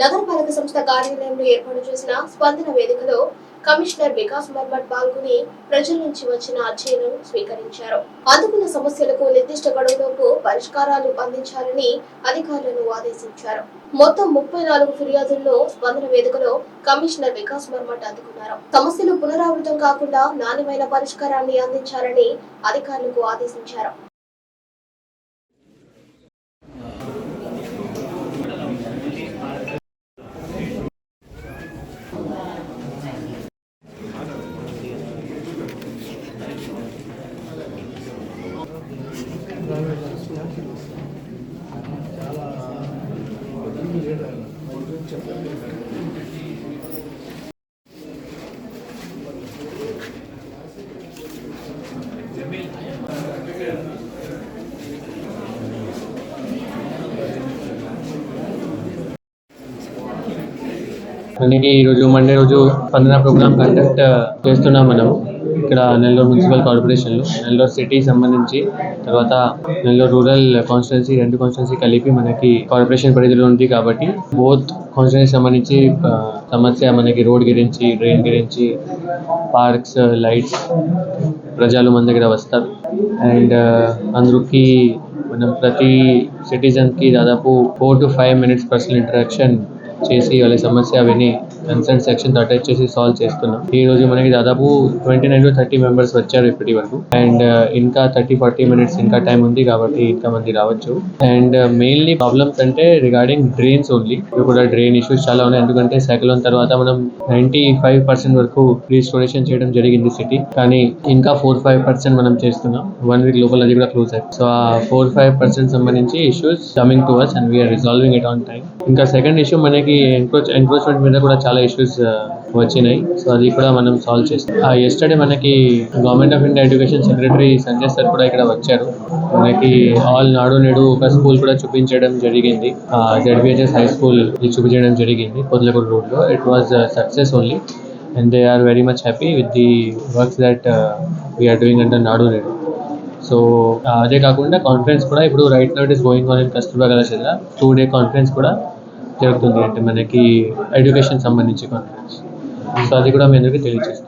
నగరపాలక సంస్థ కార్యాలయంలో ఏర్పాటు చేసిన స్పందన వేదికలో కమిషనర్ వికాస్ మర్మట్ పాల్గొని ప్రజల నుంచి వచ్చిన అర్జీలను స్వీకరించారు. అందుకున్న సమస్యలకు నిర్దిష్ట గడువులోపు పరిష్కారాలు అందించాలని అధికారులను ఆదేశించారు. మొత్తం ముప్పై నాలుగు ఫిర్యాదుల్లో స్పందన వేదికలో కమిషనర్ వికాస్ మర్మట్ అందుకున్నారు. సమస్యలు పునరావృతం కాకుండా నాణ్యమైన పరిష్కారాన్ని అందించాలని అధికారులకు ఆదేశించారు. అందుకే ఈరోజు మండే రోజు స్పందన ప్రోగ్రామ్ కండక్ట్ చేస్తున్నాం మనం. ఇక్కడ నెల్లూరు మున్సిపల్ కార్పొరేషన్లో. నెల్లూరు సిటీ సంబంధించి తర్వాత నెల్లూరు రూరల్ కాన్స్టిట్యున్సీ రెండు కాన్స్టిట్యున్సీ కలిపి మనకి కార్పొరేషన్ పరిధిలో ఉంది కాబట్టి బోత్ కాన్స్టిట్యున్సీ సంబంధించి సమస్య మనకి రోడ్ గురించి డ్రైన్ గురించి పార్క్స్ లైట్స్ ప్రజలు మన దగ్గర వస్తారు. అండ్ అందరికి మనం ప్రతి సిటిజన్కి దాదాపు four to five minutes personal interaction చేసి వాళ్ళ సమస్య విని కన్సర్న్ సెక్షన్ అటాచ్ చేసి సాల్వ్ చేస్తున్నాం ఈ రోజు మనకి దాదాపు twenty nine to thirty members వచ్చారు ఇప్పటి వరకు. అండ్ uh, ఇంకా థర్టీ ఫార్టీ మినిట్స్ ఇంకా టైం ఉంది కాబట్టి ఇంకా మంది రావచ్చు. అండ్ మెయిన్లీ ప్రాబ్లమ్స్ అంటే రిగార్డింగ్ డ్రైన్స్ ఓన్లీ ఇప్పుడు కూడా డ్రైన్ ఇష్యూస్ చాలా ఉన్నాయి. ఎందుకంటే సైక్లోన్ తర్వాత మనం నైంటీ ఫైవ్ పర్సెంట్ వరకు రీస్టోరేషన్ చేయడం జరిగింది సిటీ కానీ ఇంకా ఫోర్ ఫైవ్ పర్సెంట్ మనం చేస్తున్నాం. వన్ వీక్ లోపల అది కూడా క్లోజ్ అయింది సో ఆ ఫోర్ ఫైవ్ పర్సెంట్ సంబంధించి issues coming to us and we are resolving it on time ఇంకా సెకండ్ ఇష్యూ మనకి ఎంక్రోచ్ ఎంక్రోచ్మెంట్ మీద కూడా చాలా ఇష్యూస్ uh, వచ్చినాయి. సో అది కూడా మనం సాల్వ్ చేస్తాం. Uh, ఎస్టర్డే మనకి government of India education secretary Sanjay sir కూడా ఇక్కడ వచ్చారు. మనకి ఆల్ నాడు నేడు ఒక స్కూల్ కూడా చూపించడం జరిగింది. జడ్బిహెచ్ఎస్ హై స్కూల్ చూపించడం జరిగింది పొద్దులకూరు రోడ్లో it was success only and they are very much happy with the works that we are doing and Nadu Nedu. So uh, అదే కాకుండా కాన్ఫరెన్స్ కూడా ఇప్పుడు right now it is going on in Kasturba కళాశాల two day conference కూడా జరుగుతుంది అంటే మనకి education సంబంధించి కాన్ఫరెన్స్ సో అది కూడా మీ అందరికీ తెలియజేస్తాం